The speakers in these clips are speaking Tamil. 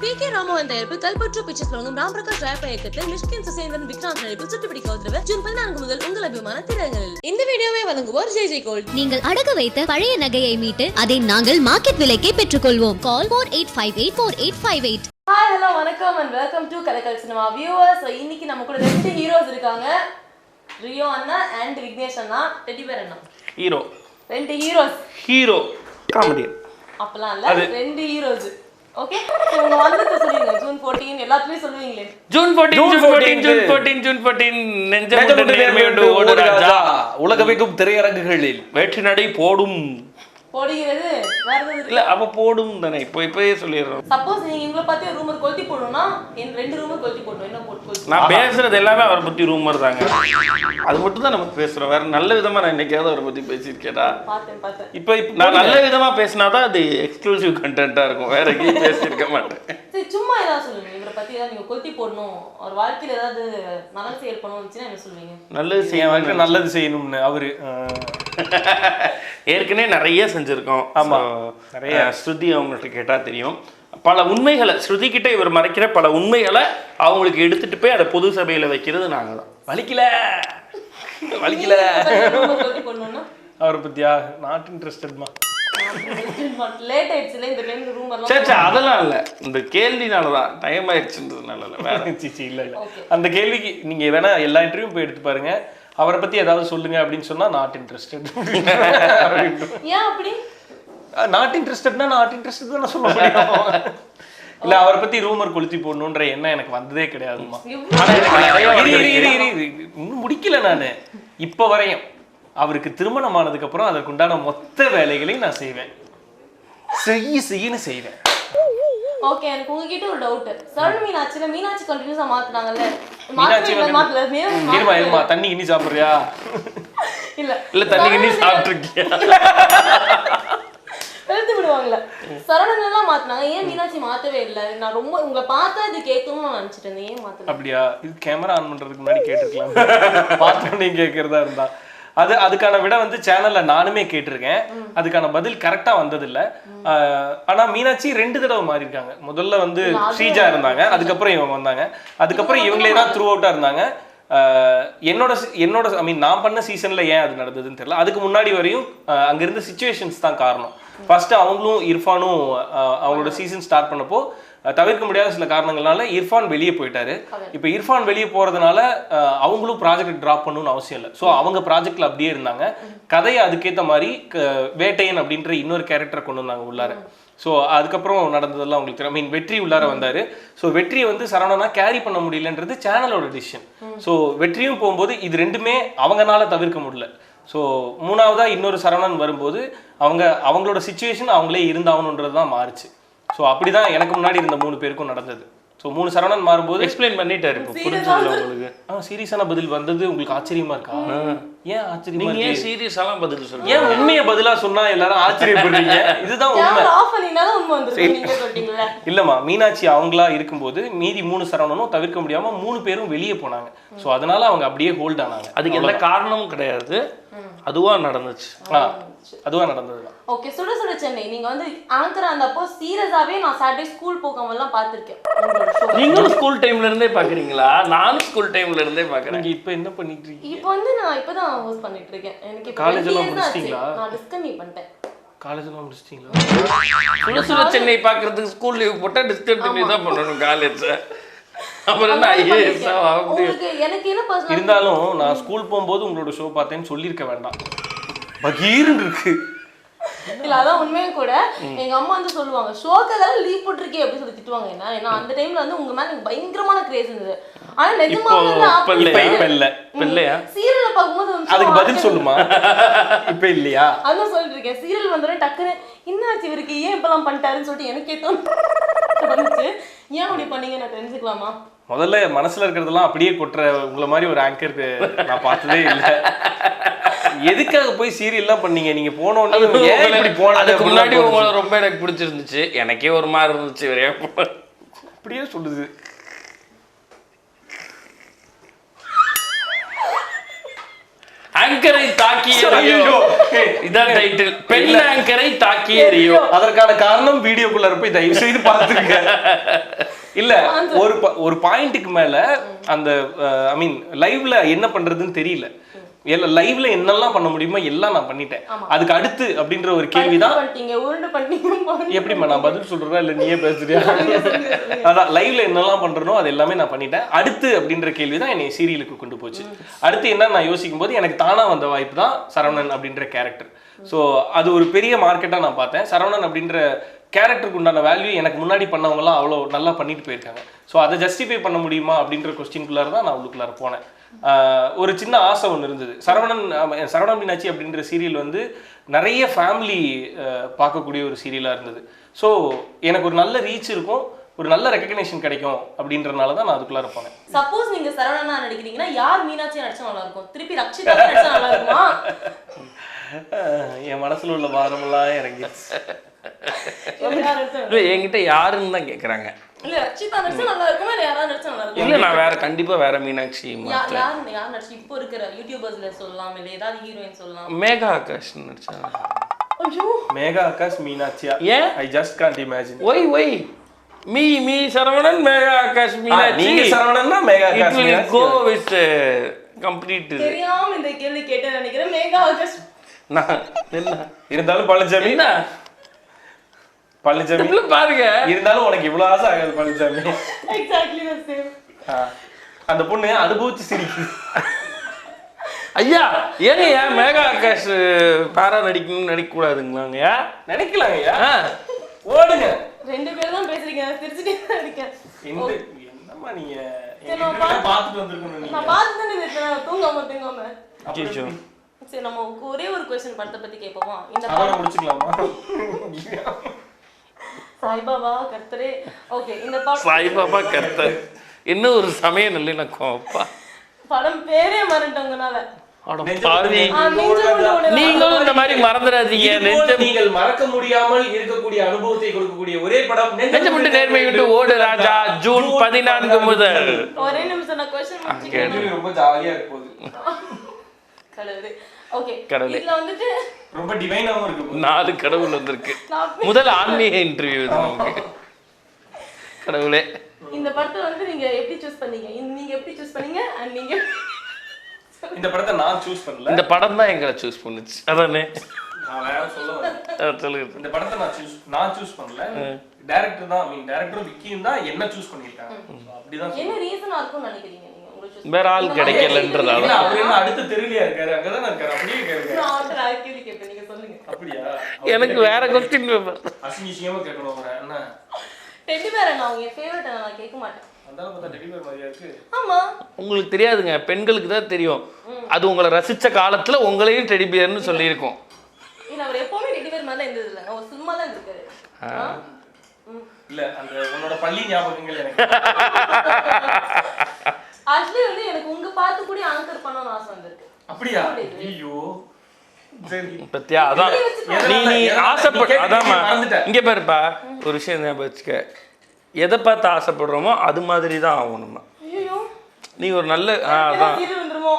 பி கே ராமோகன் தயாரிப்பு கல்பற்று பிக்சர்ஸ் வழங்கும் ராம் பிரகாஷ் ராயப்பா இயக்கத்தில் மிஷ்கின் சுசேந்திரன் விக்ராந்த் நடிப்பில் சுட்டுப்பிடிக்க உத்தரவு ஜூன் பதினான்கு முதல் உங்கள் அபிமான திரையரங்களில் இந்த வீடியோவை வழங்குவோர் ஜெய் ஜெய் கோல்ட். நீங்கள் அடகு வைத்த பழைய நகையை மீட்டு அதை நாங்கள் மார்க்கெட் விலைக்கே பெற்றுக்கொள்வோம். Call four eight five eight four eight five eight. Hi hello வணக்கம் and welcome to Kalakkal cinema viewers இன்னைக்கு நம்ம கூட ரெண்டு ஹீரோஸ் இருக்காங்க. ரியோ அண்ணா அண்ட் விக்னேஷ் அண்ணா டெடி பேர் அண்ணா ஹீரோ ரெண்டு ஹீரோஸ் ஹீரோ காமெடியன் அப்பலாம் இல்ல ரெண்டு ஹீரோஸ் ஓகே உங்க வந்ததை சொல்லுவீங்க ஜூன் 14 எல்லாத்துலயும் சொல்லுவீங்களே. June 14 June June 14 June 14, 14 June 14 நெஞ்சம் நெஞ்சம் கொண்டு கொண்டு நேர்மையுண்டு நேர்மையுண்டு ஓடு ஓடு ராஜா. ராஜா. உலகமைக்கும் திரையரங்குகளில். வெற்றி நடை போடும் போடுகிறது. இல்ல அப்ப போடும் தானே. இப்போ இப்பயே சொல்லிடுறோம். சப்போஸ் நீங்க இவங்கள பார்த்து ஒரு ரூமர் கொளுத்தி போடணும்னா என் ரெண்டு ரூமர் கொளுத்தி போடணும். என்ன போட்டு நான் பேசுறது எல்லாமே அவரை பத்தி ரூமர் தாங்க. அது மட்டும் தான் நம்ம பேசுறோம். வேற நல்ல விதமா நான் என்னைக்காவது அவரை பத்தி பேசியிருக்கேனா? பார்த்தேன் பார்த்தேன். இப்போ நான் நல்ல விதமா பேசினாதான் அது எக்ஸ்க்ளூசிவ் கண்டென்ட்டா இருக்கும். வேற எங்கேயும் பேசியிருக்க மாட்டேன். சரி சும்மா ஏதாவது சொல்லுங்க இவரை பத்தி ஏதாவது நீங்க கொளுத்தி போடணும். அவர் வாழ்க்கையில ஏதாவது நல்ல செயல் பண்ணணும்னு என்ன சொல்லுவீங்க? நல்லது செய்ய வாழ்க்கை நல்லது செய்யணும்னு அவரு ஏற்கனவே நிறைய செஞ்சிருக்கோம். ஆமா. நிறைய. ஸ்ருதி அவங்கள்ட்ட கேட்டா தெரியும். பல உண்மைகளை ஸ்ருதி கிட்ட இவர் மறைக்கிற பல உண்மைகளை அவங்களுக்கு எடுத்துட்டு போய் அதை பொது சபையில வைக்கிறது நாங்க தான் வலிக்கல. வலிக்கல அவரை பத்தியா? நாட் இன்ட்ரெஸ்டட்மா லேட் ஆயிடுச்சுல இந்த டைம்ல ரூமர்லாம் சரி சரி அதெல்லாம் இல்ல. இந்த கேள்வினால தான் டைம் ஆயிடுச்சுன்றதுனால இல்ல வேற. சிச்சி இல்ல இல்ல. Okay. அந்த கேள்விக்கு நீங்க வேணா எல்லா இன்டர்வியூ போய் எடுத்து பாருங்க. அவரை பத்தி ஏதாவது சொல்லுங்க அப்படின்னு சொன்னா நாட் இன்ட்ரெஸ்டட் ஏன் அப்படி? நாட் இன்ட்ரெஸ்டட்னா நாட் இன்ட்ரெஸ்டட் தான் சொல்ல முடியும். இல்ல அவரை பத்தி ரூமர் கொளுத்தி போடணுன்ற எண்ணம் எனக்கு வந்ததே கிடையாதுமா. இன்னும் முடிக்கல நானு. இப்ப வரையும். அவருக்கு திருமணம் ஆனதுக்கு அப்புறம் அதற்குண்டான மொத்த வேலைகளையும் நான் செய்வேன். செய்ய செய்யன்னு செய்வேன். ஓகே எனக்கு உங்ககிட்ட ஒரு டவுட் சரவண மீனாட்சியில மீனாட்சி கண்டினியூஸா மாத்துனாங்கல்ல? மீனாட்சி தண்ணி இனி சாப்பிடுறியா? இல்ல. இல்ல தண்ணி கிண்ணி சாப்பிட்டுருக்கியா? எழுத்து விடுவாங்கல்ல. சரவணன் எல்லாம் மாத்துனாங்க. ஏன் மீனாட்சி மாத்தவே இல்ல? நான் ரொம்ப உங்களை பார்த்தா இது கேட்கணும்னு நான் நினைச்சிட்டு இருந்தேன். ஏன் மாத்தல? அப்படியா? இது கேமரா ஆன் பண்றதுக்கு முன்னாடி கேட்டிருக்கலாம். பார்த்தோன்னே கேட்கறதா இருந்தா. அது அதுக்கான விட வந்து சேனல்ல நானுமே கேட்டிருக்கேன். அதுக்கான பதில் கரெக்டா வந்ததில்ல. ஆனா மீனாட்சி ரெண்டு தடவை மாறி இருக்காங்க முதல்ல வந்து ஸ்ரீஜா இருந்தாங்க. அதுக்கப்புறம் இவங்க வந்தாங்க. அதுக்கப்புறம் இவங்களே தான் த்ரூ அவுட்டா இருந்தாங்க. என்னோட என்னோட ஐ மீன் நான் பண்ண சீசன்ல ஏன் அது நடந்ததுன்னு தெரியல. அதுக்கு முன்னாடி வரையும் ஆஹ் அங்க இருந்த சுச்சுவேஷன்ஸ் தான் காரணம். ஃபர்ஸ்ட் அவங்களும் இர்ஃபானும் அவங்களோட சீசன் ஸ்டார்ட் பண்ணப்போ தவிர்க்க முடியாத சில காரணங்களால இர்ஃபான் வெளியே போயிட்டாரு. இப்போ இர்ஃபான் வெளியே போறதுனால அவங்களும் ப்ராஜெக்ட் டிராப் பண்ணணும்னு அவசியம் இல்லை. ஸோ அவங்க ப்ராஜெக்ட்ல அப்படியே இருந்தாங்க. கதையை அதுக்கேற்ற மாதிரி வேட்டையன் அப்படின்ற இன்னொரு கேரக்டர் கொண்டு வந்தாங்க உள்ளார. ஸோ அதுக்கப்புறம் நடந்ததெல்லாம் உங்களுக்கு தெரியும். மீன் வெற்றி உள்ளார வந்தாரு. ஸோ வெற்றியை வந்து சரவணனா கேரி பண்ண முடியலன்றது சேனலோட டிசிஷன் ஸோ வெற்றியும் போகும்போது இது ரெண்டுமே அவங்கனால தவிர்க்க முடியல. ஸோ மூணாவதா இன்னொரு சரவணன் வரும்போது அவங்க அவங்களோட சுச்சுவேஷன் அவங்களே இருந்தாகணுன்றது தான் மாறுச்சு. ஸோ அப்படிதான் எனக்கு முன்னாடி இருந்த மூணு பேருக்கும் நடந்தது. ஸோ மூணு சரவணன் மாறும்போது எக்ஸ்பிளைன் பண்ணிட்டாரு இப்போ புரிஞ்சதுல உங்களுக்கு. ஆ சீரியஸான பதில் வந்தது. உங்களுக்கு ஆச்சரியமா இருக்கா? ஏன் ஆச்சரியமா நீங்க ஏன்? சீரியஸாலாம் பதில் சொல்லுங்க ஏன் உண்மையை பதிலா சொன்னா எல்லாரும் ஆச்சரியப்படுறீங்க? இதுதான் உண்மை. ஆஃப் பண்ணினாலும் உண்மை வந்துருக்கு நீங்க இல்லம்மா மீனாட்சி அவங்களா இருக்கும்போது மீதி மூணு சரவணனும் தவிர்க்க முடியாம மூணு பேரும் வெளியே போனாங்க. ஸோ அதனால அவங்க அப்படியே ஹோல்ட் ஆனாங்க. அதுக்கு எந்த காரணமும் கிடையாது. அதுவா நடந்துச்சு. ஆ, அதுவா நடந்ததுதான். ஓகே சுட சுட சென்னை. நீங்க வந்து ஆங்கரா இருந்தப்போ சீரியஸாவே நான் சாட்டர்டே ஸ்கூல் போகாம எல்லாம் பார்த்திருக்கேன். நீங்களும் ஸ்கூல் டைம்ல இருந்தே பாக்குறீங்களா நானும் ஸ்கூல் டைம்ல இருந்தே பாக்குறேன் நீங்க இப்ப என்ன பண்ணிட்டு இருக்கீங்க? இப்போ வந்து நான் இப்பதான் ஹோஸ்ட் பண்ணிட்டு இருக்கேன். எனக்கு 20 எல்லாம். முடிச்சிட்டீங்களா? நான் டிஸ்கன்டினியூ பண்ணிட்டேன். காலேஜ் எல்லாம் முடிச்சிட்டீங்களா? சுட சுட சென்னை பாக்குறதுக்கு ஸ்கூல் லீவ் போட்டா டிஸ்கண்டினியூ தான் பண்ணணும் காலேஜ் அப்புறம் என்ன ஐஏஎஸ் இருந்தாலும் நான் ஸ்கூல் போகும்போது உங்களோட ஷோ பார்த்தேன்னு சொல்லியிருக்க வேண்டாம். பகீர்னு இருக்கு. இல்ல அதான் உண்மையும் கூட எங்க அம்மா வந்து சொல்லுவாங்க ஷோக்கெல்லாம் லீவ் போட்டிருக்கே அப்படின்னு சொல்லி திட்டுவாங்க என்ன? ஏன்னா அந்த டைம்ல வந்து உங்க மேல எனக்கு பயங்கரமான கிரேஸ் இருந்தது. ஆனா நிஜமாவே பார்க்கும்போது வந்து அதுக்கு பதில். சொல்லுமா? இப்ப இல்லையா? அதான் சொல்லிட்டு இருக்கேன். சீரியல் வந்தோடனே டக்குன்னு என்னாச்சு இவருக்கு? ஏன் இப்பெல்லாம் பண்ணிட்டாருன்னு சொல்லிட்டு எனக்கே தோணுச்சு. ஏன் அப்படி பண்ணீங்க? நான் தெரிஞ்சுக்கலாமா? முதல்ல மனசுல இருக்கிறதெல்லாம் அப்படியே கொட்டுற உங்களை மாதிரி ஒரு ஆங்கருக்கு நான் பார்த்ததே இல்லை. எதுக்காக போய் சீரியல்லாம் பண்ணீங்க? நீங்க போன உடனே ஏன் இப்படி போனது அதுக்கு முன்னாடி. உங்களை ரொம்ப எனக்கு பிடிச்சிருந்துச்சு. எனக்கே ஒரு மாதிரி இருந்துச்சு ஒரே அப்படியே சொல்லுது. ஆங்கரை தாக்கிய ஐயோ. இதான் டைட்டில் பெண் ஆங்கரை தாக்கிய ரியோ. அதற்கான காரணம் வீடியோக்குள்ள போய் தயவு செய்து பார்த்துருங்க. இல்ல ஒரு ஒரு பாயிண்ட்டுக்கு மேல அந்த ஐ மீன் லைவ்ல என்ன பண்றதுன்னு தெரியல. எல்லாம் லைவ்ல என்னெல்லாம் பண்ண முடியுமோ எல்லாம் நான் பண்ணிட்டேன். அதுக்கு அடுத்து அப்படின்ற ஒரு கேள்விதான் எப்படிம்மா நான் பதில் சொல்றேன் இல்ல நீயே பேசுறியா? அதான் லைவ்ல என்னெல்லாம் பண்றனோ அது எல்லாமே நான் பண்ணிட்டேன். அடுத்து அப்படின்ற கேள்வி தான் என்னை சீரியலுக்கு கொண்டு போச்சு. அடுத்து என்ன நான் யோசிக்கும் போது எனக்கு தானா வந்த வாய்ப்பு தான் சரவணன் அப்படின்ற கேரக்டர் ஸோ அது ஒரு பெரிய மார்க்கெட்டா நான் பார்த்தேன். சரவணன் அப்படின்ற கேரக்டருக்கு உண்டான வேல்யூ எனக்கு முன்னாடி பண்ணவங்கலாம் அவ்வளோ நல்லா பண்ணிட்டு போயிருக்காங்க. ஸோ அதை ஜஸ்டிஃபை பண்ண முடியுமா அப்படின்ற கொஸ்டின்குள்ளார தான் நான் உள்ளுக்குள்ளார போனேன். ஒரு சின்ன ஆசை ஒன்று இருந்தது. சரவணன் சரவணன் மீனாட்சி அப்படின்ற சீரியல் வந்து நிறைய ஃபேமிலி பார்க்கக்கூடிய ஒரு சீரியலாக இருந்தது. ஸோ எனக்கு ஒரு நல்ல ரீச் இருக்கும் ஒரு நல்ல ரெக்கக்னேஷன் கிடைக்கும் அப்படின்றனால தான் நான் அதுக்குள்ளார போனேன். சப்போஸ் நீங்க சரவணனா நடிக்கிறீங்கன்னா யார் மீனாட்சி நடிச்சா நல்லா இருக்கும்? திருப்பி ரக்ஷிதா நடிச்சா நல்லா இருக்குமா? என் மனசுல உள்ள வாரமெல்லாம் இறங்கிடுச்சு இல்ல என்கிட்ட யாருன்னு தான் கேக்குறாங்க. இல்ல ரக்ஷிதா நடிச்சா நல்லா இருக்குமா? இல்ல யாராவது நடிச்சா நல்லா இருக்குமா? இல்ல நான் வேற கண்டிப்பா வேற மீனாட்சி யார் யார் நடிச்சு இப்போ இருக்கிற யூடியூபர்ஸ்ல சொல்லலாம் இல்ல ஏதாவது ஹீரோயின் சொல்லலாம். மேகா ஆகாஷ் நடிச்சாங்க ஐயோ. மேகா ஆகாஷ் மீனாட்சியா? ஏன்? I just can't imagine why why. Me me Saravanan Megha Akash Meenakshi நீங்க சரவணன்னா Megha Akash. Go with complete தெரியாம இந்த கேள்வி கேட்டேன்னு நினைக்கிறேன். மேகா ஆகாஷ். நான் என்ன? இருந்தாலும் பழனிசாமி என்ன? பழனிசாமி பாருங்க. இருந்தாலும் உனக்கு இவ்வளவு ஆசை ஆகாது Palanisamy exactly the same ah. அந்த பொண்ணு அனுபவிச்சு சிரிக்குது. ஐயா ஏங்க ஏன் மேகா ஆகாஷ் பாரா நடிக்கணும்னு நடிக்க கூடாதுங்களாங்க நினைக்கலாங்க ஐயா. ஓடுங்க. ரெண்டு பேரும் தான் பேசுறீங்க சிரிச்சுட்டே இருக்கேன். என்னம்மா நீங்க? பார்த்துட்டு வந்திருக்கணும் நான் இருக்கேன். தூங்காம தூங்காம. சரி நம்ம ஒரே ஒரு கொஸ்டின் படத்தை பத்தி கேட்போமா? இந்த படம் முடிச்சுக்கலாமா? சாய்பாபா கர்த்தரே. ஓகே இந்த படம் சாய்பாபா கர்த்தர். என்ன ஒரு சமய நல்லிணக்கம் அப்பா படம் பேரே உணர்வு. நீங்களும் இந்த மாதிரி மறந்துடாதீங்க. நீங்கள் மறக்க முடியாமல் இருக்கக்கூடிய அனுபவத்தை கொடுக்கக்கூடிய ஒரே படம் நெஞ்சம் விட்டு நேர்மை விட்டு ஓடு ராஜா ஜூன் பதினான்கு முதல். ஒரே நிமிஷம் நான் கொஸ்டின் முடிச்சுக்கிறேன். இது ரொம்ப ஜாலியா இருக்க போகுது கடவுளே. ரொம்ப டிவைனாவும் இருக்கு. நாலு கடவுள் வந்திருக்கு. முதல் ஆன்மீக இன்டர்வியூ இது. நமக்கு கடவுளே. இந்த படத்தை வந்து நீங்க எப்படி சூஸ் பண்ணீங்க? நீங்க எப்படி சூஸ் பண்ணீங்க? அண்ட் நீங்க இந்த படத்தை நான் சூஸ் பண்ணல. இந்த படம் தான் எங்களை சூஸ் பண்ணுச்சு. அதானே? சொல்லுங்க. இந்த படத்தை நான் சூஸ் நான் சூஸ் பண்ணல. டைரக்டர் தான் மீன் டைரக்டரும் விக்கியும் தான் என்ன சூஸ் பண்ணிருக்காங்க அப்படிதான் என்ன ரீசனா நினைக்கிறீங்க? வேற ஆள் கிடைக்கலன்றதால. எனக்கு வேற கொஸ்டின் பேப்பர் உங்களுக்கு தெரியாதுங்க. பெண்களுக்கு தான் தெரியும். அது உங்களை ரசிச்ச காலத்துல உங்களையும் டெடி பியர்னு சொல்லியிருக்கோம். இல்ல அந்த உன்னோட பள்ளி ஞாபகங்கள் எனக்கு. ஆக்சுவலி வந்து எனக்கு உங்க பார்த்து கூட ஆங்கர் பண்ணணும்னு ஆசை வந்திருக்கு. அப்படியா? ஐயோ. சரி. பத்தியா? அதான். நீ நீ ஆசைப்பட அதாம்மா. இங்க பாருப்பா. ஒரு விஷயம் ஞாபகம் வச்சுக்க. எதை பார்த்து ஆசைப்படுறோமோ அது மாதிரி தான் ஆகும் நம்ம ஐயோ நீ ஒரு நல்ல ஆ, அதான். இது வந்துருமோ?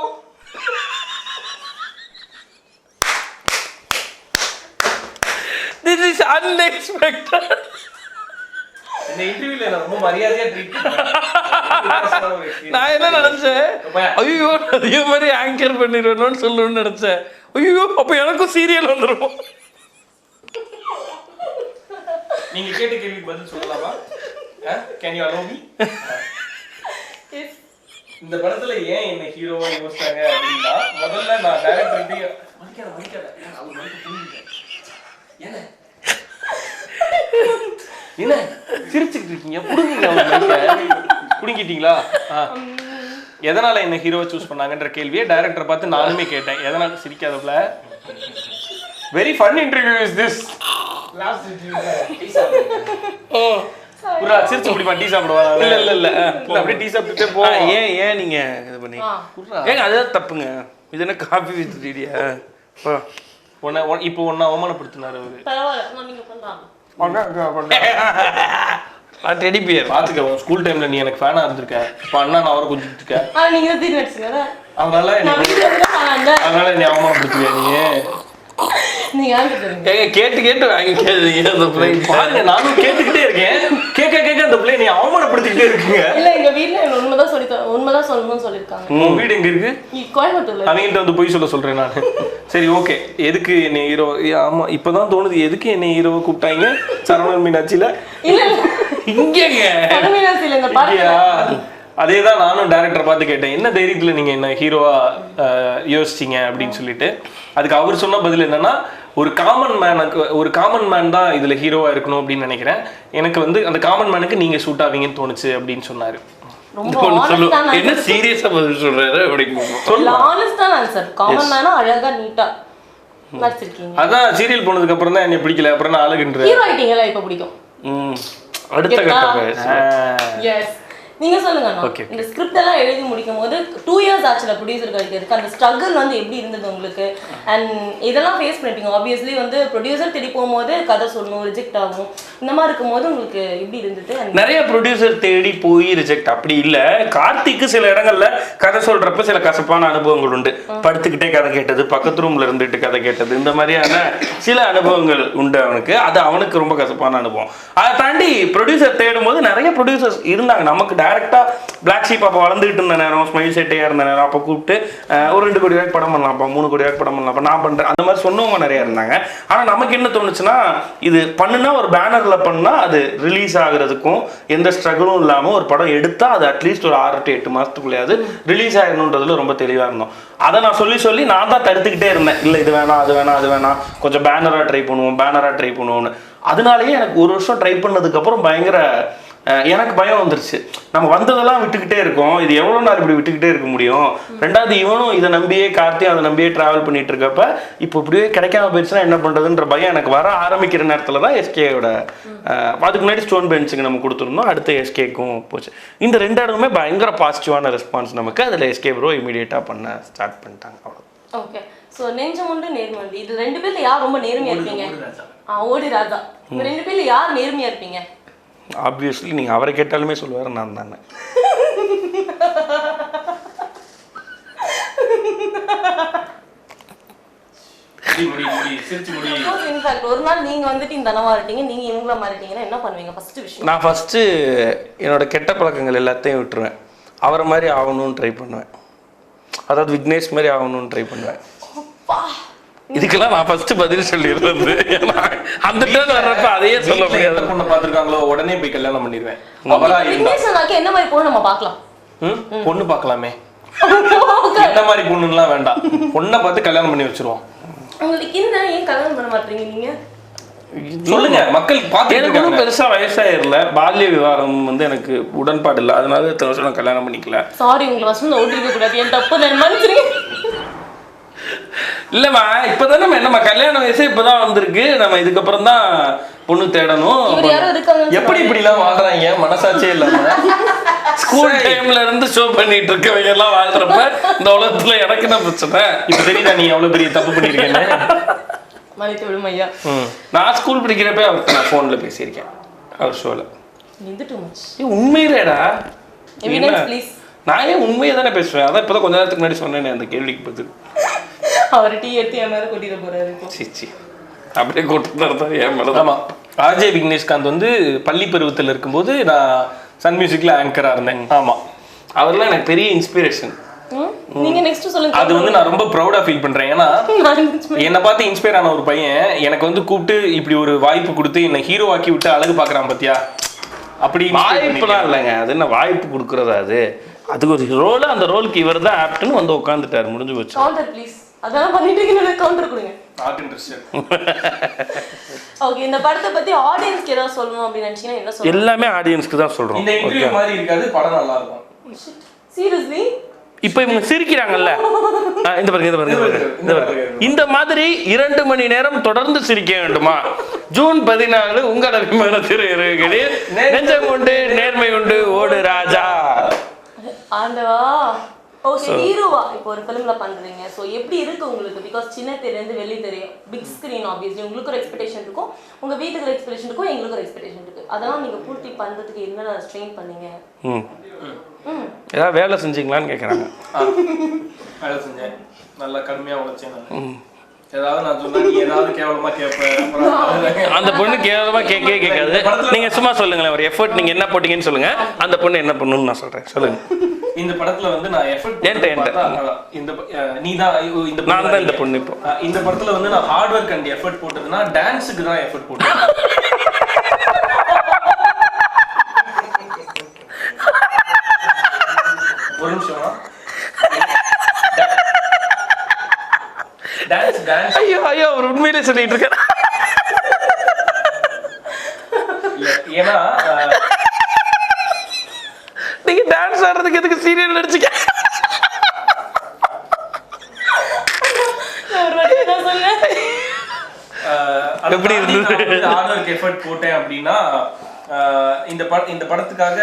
திஸ் இஸ் அன்எக்ஸ்பெக்டட் இந்த இன்டர்வியூல நான் ரொம்ப மரியாதையா ட்ரீட் நான் என்ன நினைச்சேன்? ஐயோ அதே மாதிரி ஆங்கர் பண்ணிடணும்னு சொல்லணும்னு நினைச்சேன். ஐயோ அப்ப எனக்கும் சீரியல் வந்துடும் நீங்க கேட்ட கேள்விக்கு பதில் சொல்லலாமா? Can you allow me Yes. இந்த படத்துல ஏன் என்ன ஹீரோவா யோசிச்சாங்க அப்படின்னா முதல்ல நான் டைரக்டர் மடிக்காத மடிக்காத அவர் மடிக்க புரிஞ்சுக்க என்ன? சிரிச்சுக்கிட்டு இருக்கீங்க. புடுங்குங்க புடுங்கிட்டீங்களா? ஆ. எதனால என்ன ஹீரோவை சூஸ் பண்ணாங்கன்ற கேள்வியை டைரக்டர் பார்த்து நானுமே கேட்டேன். எதனால சிரிக்காதப்ல very fun interview is this புரா சிரிச்சு முடியுமா டீ சாப்பிடுவா இல்ல இல்ல இல்ல. அப்படியே டீ சாப்பிட்டுட்டே போ. ஏன் ஏன் நீங்க இது பண்ணி. ஏங்க அதுதான் தப்புங்க. இது என்ன காபி வித் டீடியா உன்னை உன்- இப்போ உன்னை அவமானப்படுத்தினாரு அவரு. நான் டெடி பியர் பாத்துக்க உன் ஸ்கூல் டைம்ல நீ எனக்கு ஃபேனா இருந்திருக்க. இப்போ அண்ணா நான் அவரை கொஞ்சிட்டு இருக்க. நீங்க அதனால அதனால நீ அவமானப்படுத்துவியா நீ? நீங்க ஆன்சர் சொல்லுங்க ஏங்க கேட்டு கேட்டு வாங்கிக்காதீங்க அந்த பிள்ளை. பாருங்க நானும் கேட்டுக்கிட்டே இருக்கேன். கேட்க கேட்க அந்த பிள்ளைய நீ அவமானப்படுத்திக்கிட்டே இருக்கீங்க. இல்ல எங்க வீட்ல என்ன உண்மைதான் சொல்லி உண்மைதான் சொல்லணும்னு சொல்லிருக்காங்க உன் வீடு எங்க இருக்கு? கோயம்புத்தூர்ல அவங்ககிட்ட வந்து பொய் சொல்ல சொல்றேன் நான். சரி ஓகே. எதுக்கு என்னை ஹீரோ ஆமா இப்பதான் தோணுது எதுக்கு என்னை ஹீரோவை கூப்பிட்டாங்க? சரவணன் மீனாட்சியில? இல்ல இங்கேங்க. இந்த படத்துல அதே தான் நானும் டேரக்டர் பார்த்து கேட்டேன் என்ன தைரியத்துல நீங்க என்ன ஹீரோவா யோசிச்சீங்க? அப்படின்னு சொல்லிட்டு. அதுக்கு அவர் சொன்ன பதில் என்னன்னா ஒரு காமன் மேனுக்கு ஒரு காமன் மேன் தான் இதுல ஹீரோவா இருக்கணும் அப்படின்னு நினைக்கிறேன். எனக்கு வந்து அந்த காமன் மேனுக்கு நீங்க சூட் ஆவீங்கன்னு தோணுச்சு அப்படின்னு சொன்னாரு. என்ன சீரியஸா பதில் சொல்றாரு அப்படின்னு ஆனஸ்டான ஆன்சர் காமன் மேனா அழகா நீட்டா நடிச்சிருக்கீங்க. அதான் சீரியல் போனதுக்கு அப்புறம் தான் என்னை பிடிக்கல. அப்புறம் நான் அழகுன்ற ஹீரோ ஆயிட்டீங்களா இப்ப பிடிக்கும்? ம். அடுத்த கட்ட? பேசு எஸ் நீங்க சொல்லுங்க அண்ணா. Okay, okay. இந்த ஸ்கிரிப்ட் எல்லாம் எழுதி முடிக்கும் போது டூ இயர்ஸ் ஆச்சுல ப்ரொடியூசர் கிடைக்கிறதுக்கு அந்த ஸ்ட்ரகிள் வந்து எப்படி இருந்தது உங்களுக்கு அண்ட் இதெல்லாம் ஃபேஸ் பண்ணிட்டீங்க ஆப்வியஸ்லி வந்து ப்ரொடியூசர் தேடி போகும்போது கதை சொல்லணும் ரிஜெக்ட் ஆகும் இந்த மாதிரி இருக்கும்போது உங்களுக்கு எப்படி இருந்தது? நிறைய ப்ரொடியூசர் தேடி போய் ரிஜெக்ட் அப்படி இல்ல. கார்த்திக்கு சில இடங்கள்ல கதை சொல்றப்ப சில கசப்பான அனுபவங்கள் உண்டு. படுத்துக்கிட்டே கதை கேட்டது பக்கத்து ரூம்ல இருந்துட்டு கதை கேட்டது இந்த மாதிரியான சில அனுபவங்கள் உண்டு அவனுக்கு. அது அவனுக்கு ரொம்ப கசப்பான அனுபவம். அதை தாண்டி ப்ரொடியூசர் தேடும் போது நிறைய ப்ரொடியூசர்ஸ் இருந்தாங்க. நமக்கு டைரக்டா பிளாக் ஷீப் அப்போ வளர்ந்துகிட்டு இருந்த நேரம் ஸ்மைல் செட்டையா இருந்த நேரம் அப்போ கூப்பிட்டு ஒரு ரெண்டு கோடி ரூபாய்க்கு படம் பண்ணலாம்ப்பா மூணு கோடி ரூபாய்க்கு படம் பண்ணலாம்ப்பா நான் பண்றேன். அந்த மாதிரி சொன்னவங்க நிறைய இருந்தாங்க. ஆனா நமக்கு என்ன தோணுச்சுன்னா இது பண்ணுனா ஒரு பேனர்ல பண்ணால் அது ரிலீஸ் ஆகுறதுக்கும் எந்த ஸ்ட்ரகிளும் இல்லாமல் ஒரு படம் எடுத்தால் அது அட்லீஸ்ட் ஒரு ஆறு டு எட்டு மாதத்துக்குள்ளேயாவது ரிலீஸ் ஆகணுன்றதுல ரொம்ப தெளிவாக இருந்தோம். அதை நான் சொல்லி சொல்லி நான் தான் தடுத்துக்கிட்டே இருந்தேன். இல்லை இது வேணாம் அது வேணாம் அது வேணாம். கொஞ்சம் பேனராக ட்ரை பண்ணுவோம் பேனராக ட்ரை பண்ணுவோம்னு. அதனாலேயே எனக்கு ஒரு வருஷம் ட்ரை பண்ணதுக்கப்புறம் பயங்கர எனக்கு பயம் வந்துருச்சு. நம்ம வந்ததெல்லாம் விட்டுக்கிட்டே இருக்கோம். இது எவ்வளோ நாள் இப்படி விட்டுக்கிட்டே இருக்க முடியும்? ரெண்டாவது இவனும் இதை நம்பியே கார்த்தியும் அதை நம்பியே டிராவல் பண்ணிட்டு இருக்கப்ப இப்போ இப்படியே கிடைக்காம போயிடுச்சுன்னா என்ன பண்றதுன்ற பயம் எனக்கு வர ஆரம்பிக்கிற நேரத்தில் தான் எஸ்கேயோட அதுக்கு முன்னாடி ஸ்டோன் பென்ஸுக்கு நம்ம கொடுத்துருந்தோம். அடுத்து எஸ்கேக்கும் போச்சு. இந்த ரெண்டு இடமுமே பயங்கர பாசிட்டிவான ரெஸ்பான்ஸ் நமக்கு. அதில் எஸ்கே ப்ரோ இமீடியட்டாக பண்ண ஸ்டார்ட் பண்ணிட்டாங்க. அவ்வளோ ஓகே ஸோ நெஞ்சமுண்டு நேர்மண்டி இது ரெண்டு பேர்ல யார் ரொம்ப நேர்மையா இருப்பீங்க? ஆ ஓடி ராஜா. இந்த ரெண்டு பேர்ல யார் நேர்மையா இருப்பீங்க? ஆப்வியஸ்லி நீங்கள் அவரை கேட்டாலுமே சொல்லுவார் நான் தானே. ஒரு நாள் நீங்க வந்துட்டு இந்த இருட்டீங்க நீங்க இவங்கள மாறிட்டீங்கன்னா என்ன பண்ணுவீங்க ஃபர்ஸ்ட் விஷயம்? நான் ஃபஸ்ட்டு என்னோட கெட்ட பழக்கங்கள் எல்லாத்தையும் விட்டுருவேன். அவரை மாதிரி ஆகணும்னு ட்ரை பண்ணுவேன். அதாவது விக்னேஷ் மாதிரி ஆகணும்னு ட்ரை பண்ணுவேன். இதுக்கெல்லாம் நான் ஃபர்ஸ்ட் பதில் சொல்லிடுறது அந்த டைம் வர்றப்ப அதையே சொல்ல முடியாது. பொண்ணை பார்த்திருக்காங்களோ உடனே போய் கல்யாணம் பண்ணிடுவேன். அண்ணாக்கு என்ன மாதிரி போகணும் நம்ம பார்க்கலாம்? பொண்ணு பார்க்கலாமே. என்ன மாதிரி பொண்ணுலாம் வேண்டாம். பொண்ணை பார்த்து கல்யாணம் பண்ணி வச்சிருவோம். உங்களுக்கு இந்த ஏன் கல்யாணம் பண்ண மாட்டீங்க நீங்க? சொல்லுங்க. மக்கள் எனக்கு ஒன்றும் பெருசா வயசாயிரல. பால்ய விவாகம் வந்து எனக்கு உடன்பாடு இல்லை. அதனால இத்தனை வருஷம் நான் கல்யாணம் பண்ணிக்கல. சாரி உங்களை வசந்த ஓட்டிருக்க கூடாது. என் தப்பு நான் மன்னிச்சிருங்க இல்லம்மா இப்பதான் நம்ம என்னம்மா கல்யாண வயசு இப்பதான் வந்திருக்கு. நம்ம இதுக்கப்புறம் தான் பொண்ணு தேடணும். எப்படி இப்படி எல்லாம் வாழ்றாங்க? மனசாட்சியே இல்லாம. ஸ்கூல் டைம்ல இருந்து ஷோ பண்ணிட்டு இருக்கவங்க எல்லாம் வாழ்றப்ப இந்த உலகத்துல எனக்கு என்ன பிரச்சனை? இப்ப தெரியுதா நீ எவ்வளவு பெரிய தப்பு பண்ணிருக்கேன்னு? மன்னித்து விடும் ஐயா. நான் ஸ்கூல் படிக்கிறப்ப அவர்கிட்ட நான் ஃபோன்ல பேசியிருக்கேன். அவர் ஷோல இது டூ மச் ஏய் உண்மையிலேடா. எவிடன்ஸ் என்ன? ப்ளீஸ் நான் ஏன் உண்மையை தானே பேசுவேன்? அதான் இப்பதான் கொஞ்ச நேரத்துக்கு முன்னாடி சொன்னேனே அந்த கேள்விக்கு பதில். அவர் டீ எடுத்து என் மேல கொட்டிட போறாரு சிச்சி அப்படியே கூட்டம் தான் ஏன் மேலதான் ஆமா. ஆர்ஜே விக்னேஷ்காந்த் வந்து பள்ளி பருவத்தில் இருக்கும்போது நான் சன் மியூசிக்ல ஆங்கரா இருந்தேன். ஆமா. அவர்லாம் எனக்கு பெரிய இன்ஸ்பிரேஷன்? நீங்க நெக்ஸ்ட் சொல்லுங்க. அது வந்து நான் ரொம்ப ப்ரௌடா ஃபீல் பண்றேன். ஏன்னா என்னை பார்த்து இன்ஸ்பயர் ஆன ஒரு பையன். எனக்கு வந்து கூப்பிட்டு இப்படி ஒரு வாய்ப்பு கொடுத்து என்னை ஹீரோ ஆக்கி விட்டு அழகு பார்க்கறான் பாத்தியா? அப்படி வாய்ப்புலாம் இல்லைங்க. அது என்ன வாய்ப்பு கொடுக்குறதா அது? அதுக்கு ஒரு ரோல் அந்த ரோலுக்கு இவர் தான் ஆப்ட்னு வந்து உட்காந்துட்டாரு முடிஞ்சு போச்சு. கவுண்டர் ப்ளீஸ் அதெல்லாம் பண்ணிட்டு இருக்கீங்க கவுண்டர் கொடுங்க. ஓகே இந்த படத்தை பத்தி ஆடியன்ஸ்க்கு ஏதாவது சொல்லணும் அப்படின்னு நினைச்சீங்கன்னா என்ன சொல்லணும்? எல்லாமே ஆடியன்ஸ்க்கு தான் சொல்றோம். இந்த இன்டர்வியூ மாதிரி இருக்காது படம் நல்லா இருக்கும். சீரியஸ்லி இப்போ இவங்க சிரிக்கிறாங்கல்ல? இந்த பாருங்க இந்த பாருங்க இந்த பாருங்க, இந்த மாதிரி இரண்டு மணி நேரம் தொடர்ந்து சிரிக்க வேண்டுமா? ஜூன் பதினாலு உங்கள் அபிமான திரையரங்களில் நெஞ்சம் உண்டு நேர்மை உண்டு ஓடு ராஜா. ஆண்டவா. ஓகே ஹீரோவா இப்போ ஒரு ஃபிலிம்ல பண்றீங்க. ஸோ எப்படி இருக்கு உங்களுக்கு? பிகாஸ் சின்ன திரையிலேருந்து வெளியே தெரியும் பிக் ஸ்கிரீன் ஆப்வியஸ்லி உங்களுக்கு ஒரு எக்ஸ்பெக்டேஷன் இருக்கும். உங்க வீட்டுக்கு ஒரு எக்ஸ்பெக்டேஷன் இருக்கும் எங்களுக்கு ஒரு எக்ஸ்பெக்டேஷன் இருக்கு. அதெல்லாம் நீங்க பூர்த்தி பண்றதுக்கு என்ன ஸ்ட்ரெயின் பண்ணீங்க? ம். ம். ஏதாவது வேலை செஞ்சீங்களான்னு கேட்குறாங்க வேலை செஞ்சேன். நல்லா கடுமையா உழைச்சேன் நான். ஏதாவது நான் சொன்னா நீ ஏதாவது கேவலமா கேட்ப அப்புறம் அது- அந்த பொண்ணு கேவலமா கேட்கவே கேட்காது. நீங்க சும்மா சொல்லுங்களேன் ஒரு எஃபர்ட் நீங்க என்ன போட்டீங்கன்னு சொல்லுங்க. அந்த பொண்ணு என்ன பண்ணுன்னு நான் சொல்றேன். சொல்லுங்க. இந்த படத்துல வந்து நான் எஃபர்ட் ஏன்ட்ட, ஏன்ட்ட. இந்த நீ தான் இந்த பொண்ணு நான் தான் இந்த பொண்ணு இப்போ. இந்த படத்துல வந்து நான் ஹார்ட் ஒர்க் அண்ட் எஃபர்ட் போட்டதுன்னா டான்ஸுக்கு தான் எஃபர்ட் போட்டேன் ஒரு நிமிஷம் டான்ஸ் டான்ஸ் ஐயோ ஐயோ அவர் உண்மையிலே சொல்லிட்டு இருக்காரு. ஏன்னா நீங்க டான்ஸ் ஆடுறதுக்கு எதுக்கு சீரியல் நடிச்சுக்க? எப்படி இருந்தது? work effort போட்டேன் அப்படின்னா இந்த பட இந்த படத்துக்காக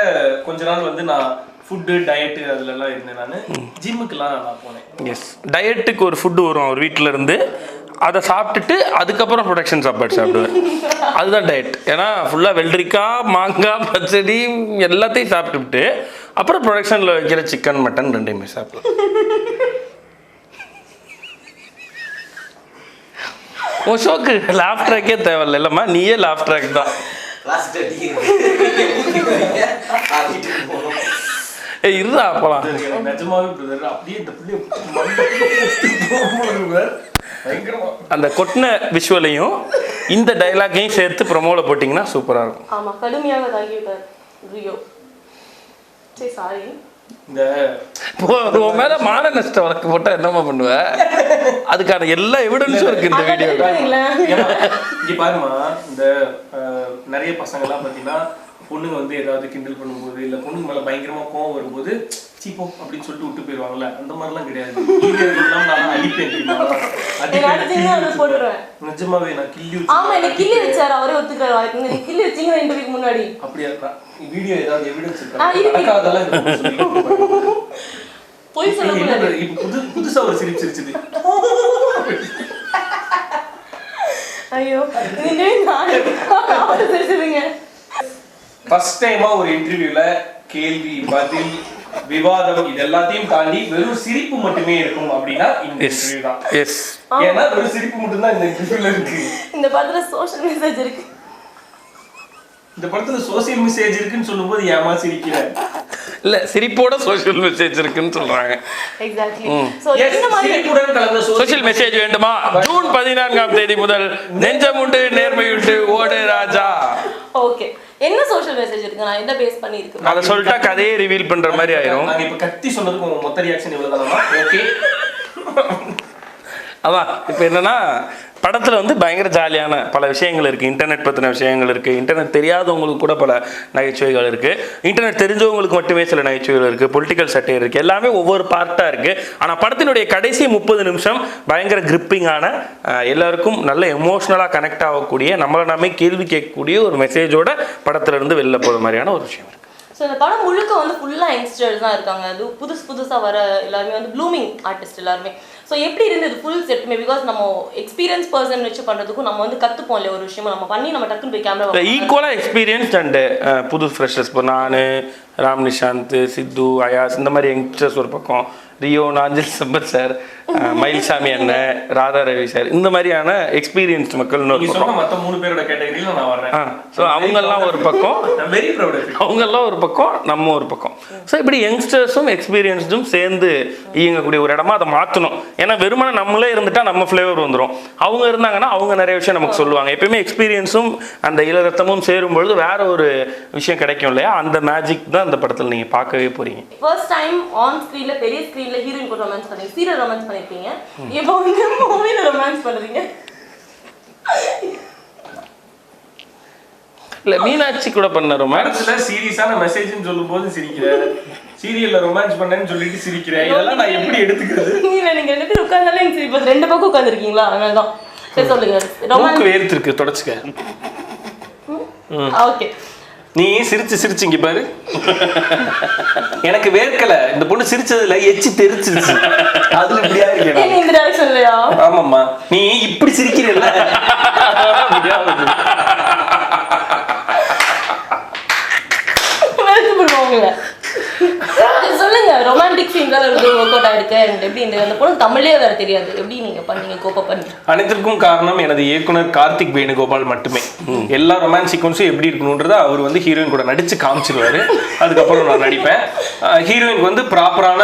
கொஞ்ச நாள் வந்து நான் ஃபுட்டு டயட்டு அதுல எல்லாம் இருந்தேன் நான். ஜிம்முக்கெல்லாம் நான் போனேன். எஸ் டயட்டுக்கு ஒரு ஃபுட்டு வரும் அவர் வீட்டில் இருந்து. அதை சாப்பிட்டுட்டு அதுக்கப்புறம் ப்ரொடக்ஷன் சாப்பாடு சாப்பிடுவேன். அதுதான் டயட் ஏன்னா ஃபுல்லாக வெள்ளரிக்காய் மாங்காய் பச்சடி எல்லாத்தையும் சாப்பிட்டுவிட்டு அப்புறம் ப்ரொடக்ஷனில் வைக்கிற சிக்கன் மட்டன் ரெண்டையுமே சாப்பிடுவேன். உன் ஷோக்கு லாஃப் ட்ராக்கே தேவையில்ல. இல்லைம்மா நீயே லாஃப் ட்ராக் தான். லாஸ்ட் வீட்டுக்கு போகணும். ஏ இருடா போலாம் எனக்கு நிஜமாவே பிரதர் அப்படியே இந்த புள்ளி பயங்கரமா அந்த கொட்டின விஷுவலையும் இந்த டைலாக்கையும் சேர்த்து ப்ரொமோவில் போட்டிங்கன்னா சூப்பராக இருக்கும். ஆமா கடுமையாக தாக்கிவிட்டார் ரியோ. சரி சாரி இந்த இப்போ உன் மேல மான நஷ்ட வழக்கு போட்டா என்னம்மா பண்ணுவ? அதுக்கான எல்லா எவிடன்ஸும் இருக்கு இந்த இங்க பாருமா இந்த நிறைய பசங்க எல்லாம் பாத்தீங்கன்னா பொண்ணுங்க வந்து ஏதாவது கிண்டல் பண்ணும்போது இல்ல பொண்ணுங்க மேல பயங்கரமா கோவம் வரும்போது சீப்போ அப்படின்னு சொல்லிட்டு விட்டு போயிருவாங்கல்ல அந்த மாதிரிலாம் கிடையாது. ஈரடிலாம் நான் அடிப்பேன். நிஜமாவே நான் கிள்ளி ஆமா என்ன கிள்ளி வச்சாரு அவரே ஒத்துக்கிறாரு நீங்க கிள்ளி வச்சீங்க இன்டர்வியூக்கு முன்னாடி. அப்படியா? வீடியோ ஏதாவது எவிடன்ஸ் இருக்கா? இருக்கு. சொல்லிட்டு பொய் என்ன இப்ப புது புதுசா ஒரு சிரிப்பு சிரிச்சுது ஐயோ இந்த நான் தெரிஞ்சுதுங்க ஃபர்ஸ்ட் டைமா ஒரு இன்டர்வியூல கேள்வி பதில் விவாதம் இது எல்லாத்தையும் தாண்டி வெறும் சிரிப்பு மட்டுமே இருக்கும் அப்படின்னா இந்த இன்டர்வியூ தான். எஸ் ஏன்னா வெறும் சிரிப்பு மட்டும் தான் இந்த இன்டர்வியூல இருக்கு. இந்த படத்துல சோஷியல் மெசேஜ் இருக்கு. இந்த படத்துல சோசியல் மெசேஜ் இருக்குன்னு சொல்லும்போது ஏமா சிரிக்கிற? இல்ல சிரிப்போட சோஷியல் மெசேஜ் இருக்குன்னு சொல்றாங்க. எக்ஸாக்ட்லி சோ Yes, என்ன மாதிரி சிரிப்புடன் கலந்த சோஷியல் மெசேஜ் வேண்டுமா? ஜூன் பதினான்காம் தேதி முதல் நெஞ்சமுண்டு நேர்மையுண்டு ஓடு ராஜா. ஓகே என்ன சோஷியல் மெசேஜ் இருக்கு நான் என்ன பேஸ் பண்ணி இருக்கு அதை சொல்லிட்டா கதையே ரிவீல் பண்ற மாதிரி ஆயிரும். நாங்க இப்ப கத்தி சொன்னதுக்கு உங்க மொத்த ரியாக்ஷன் இவ்வளவுதானமா ஓகே அதான் இப்போ என்னென்னா படத்தில் வந்து பயங்கர ஜாலியான பல விஷயங்கள் இருக்குது இன்டர்நெட் பற்றின விஷயங்கள் இருக்குது இன்டர்நெட் தெரியாதவங்களுக்கு கூட பல நகைச்சுவைகள் இருக்குது இன்டர்நெட் தெரிஞ்சவங்களுக்கு மட்டுமே சில நகைச்சுவைகள் இருக்குது பொலிட்டிக்கல் சட்டை இருக்குது எல்லாமே ஒவ்வொரு பார்ட்டாக இருக்குது ஆனால் படத்தினுடைய கடைசி முப்பது நிமிஷம் பயங்கர கிரிப்பிங்கான எல்லாருக்கும் நல்ல எமோஷ்னலாக கனெக்ட் ஆகக்கூடிய நம்மளை நாமே கேள்வி கேட்கக்கூடிய ஒரு மெசேஜோட படத்துலேருந்து வெளில போகிற மாதிரியான ஒரு விஷயம் இருக்குது ஸோ இந்த படம் முழுக்க வந்து ஃபுல்லாக யங்ஸ்டர்ஸ் தான் இருக்காங்க. அது புதுசு புதுசாக வர எல்லாருமே வந்து ப்ளூமிங் ஆர்டிஸ்ட் எல்லாருமே. ஸோ எப்படி இருந்தது ஃபுல் செட்டுமே பிகாஸ் நம்ம எக்ஸ்பீரியன்ஸ் பர்சன் வச்சு பண்ணுறதுக்கும் நம்ம வந்து கற்றுப்போம் இல்லையா ஒரு விஷயம் நம்ம பண்ணி நம்ம டக்குன்னு போய் கேமரா ஈக்குவலாக எக்ஸ்பீரியன்ஸ் அண்டு புது ஃப்ரெஷர்ஸ் இப்போ நான் ராம் நிஷாந்த் சித்து அயாஸ் இந்த மாதிரி யங்ஸ்டர்ஸ் ஒரு பக்கம். ரியோ நாஞ்சில் சம்பத் சார் மயில்சாமி அண்ணன் ராதா ரவி சார் இந்த மாதிரியான எக்ஸ்பீரியன்ஸ் மக்கள் மத்த மூணு பேரோட கேட்டகரியில நான் வர்றேன். ஆ ஸோ அவங்கெல்லாம் ஒரு பக்கம். வெரி ப்ரௌட் ஆஃப் அவங்கெல்லாம் ஒரு பக்கம் நம்ம ஒரு பக்கம். ஸோ இப்படி யங்ஸ்டர்ஸும் எக்ஸ்பீரியன்ஸ்டும் சேர்ந்து இயங்கக்கூடிய ஒரு இடமா அதை மாற்றணும் ஏன்னா வெறுமனே நம்மளே இருந்துட்டா நம்ம ஃப்ளேவர் வந்துடும் அவங்க இருந்தாங்கன்னா அவங்க நிறைய விஷயம் நமக்கு சொல்லுவாங்க. எப்பயுமே எக்ஸ்பீரியன்ஸும் அந்த இளரத்தமும் சேரும் பொழுது வேற ஒரு விஷயம் கிடைக்கும் இல்லையா? அந்த மேஜிக் தான் அந்த படத்தில் நீங்கள் பார்க்கவே போறீங்க. ஃபர்ஸ்ட் டைம் ஆன் ஸ்க்ரீனில் பெரிய ஸ்க்ரீனில் ஹீரோயின் கூட ரொமான்ஸ் பண்ணி சீரியல் ரொமான்ஸ் பண்ணியிருக்கீங்க இப்போ வந்து மூவியில் ரொமான்ஸ் பண்ணுறீங்க இல்லை மீனாட்சி கூட பண்ண ரொமான்ஸ் படத்துல சீரியஸான மெசேஜ்னு சொல்லும்போது சிரிக்கிறேன் சீரியல்ல ரொமான்ஸ் பண்ணேன்னு சொல்லிட்டு சிரிக்கிறேன் இதெல்லாம் நான் எப்படி எடுத்துக்கிறது? இல்லை நீங்கள் ரெண்டு பேரும் உட்காந்தாலே எனக்கு சரி இப்போ ரெண்டு பக்கம் உட்காந்துருக்கீங்களா அதனால தான் சரி சொல்லுங்க. ரொமான்ஸ் வேர்த்திருக்கு தொடச்சுக்க. ஓகே நீ சிரிச்சு சிரிச்சு இங்க பாரு. எனக்கு வேர்க்கல. இந்த பொண்ணு சிரிச்சதுல எச்சி தெரிச்சிருச்சு. அதுல இப்படியா இல்லையா ஆமாம்மா. நீ இப்படி சிரிக்கிறல்ல. முடியாது. சொல்லுங்க ரொமான்டிக் சீன்ல இருந்து ஒர்க் அவுட் ஆயிருக்கு. எப்படி இந்த அந்த பொண்ணு தமிழ்லயே வேற தெரியாது. எப்படி நீங்க பண்ணீங்க கோப்ப பண்ணி அனைத்திற்கும் காரணம் எனது இயக்குனர் கார்த்திக் வேணுகோபால் மட்டுமே. எல்லா ரொமான்ஸ் சீக்வன்ஸும் எப்படி இருக்கணுன்றத அவர் வந்து ஹீரோயின் கூட நடிச்சு காமிச்சிருவாரு. அதுக்கப்புறம் நான் நடிப்பேன். ஹீரோயினுக்கு வந்து ப்ராப்பரான